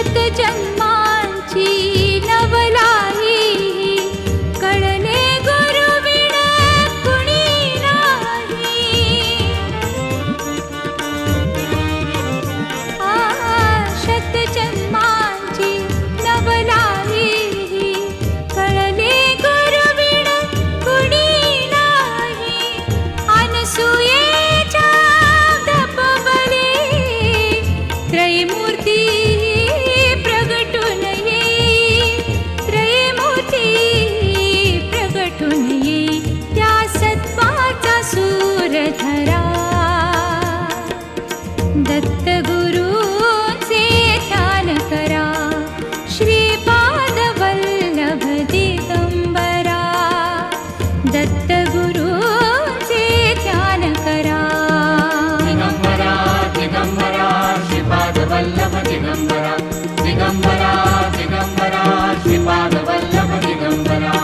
జన్మ दत्तगुरुचे जानकरा श्रीपादवल्लभ दिगम्बरा दत्तगुरुजेकरागम्बरागम्बरा श्रीपादवल्लभम्बरा श्रीपादवल्लभम्बरा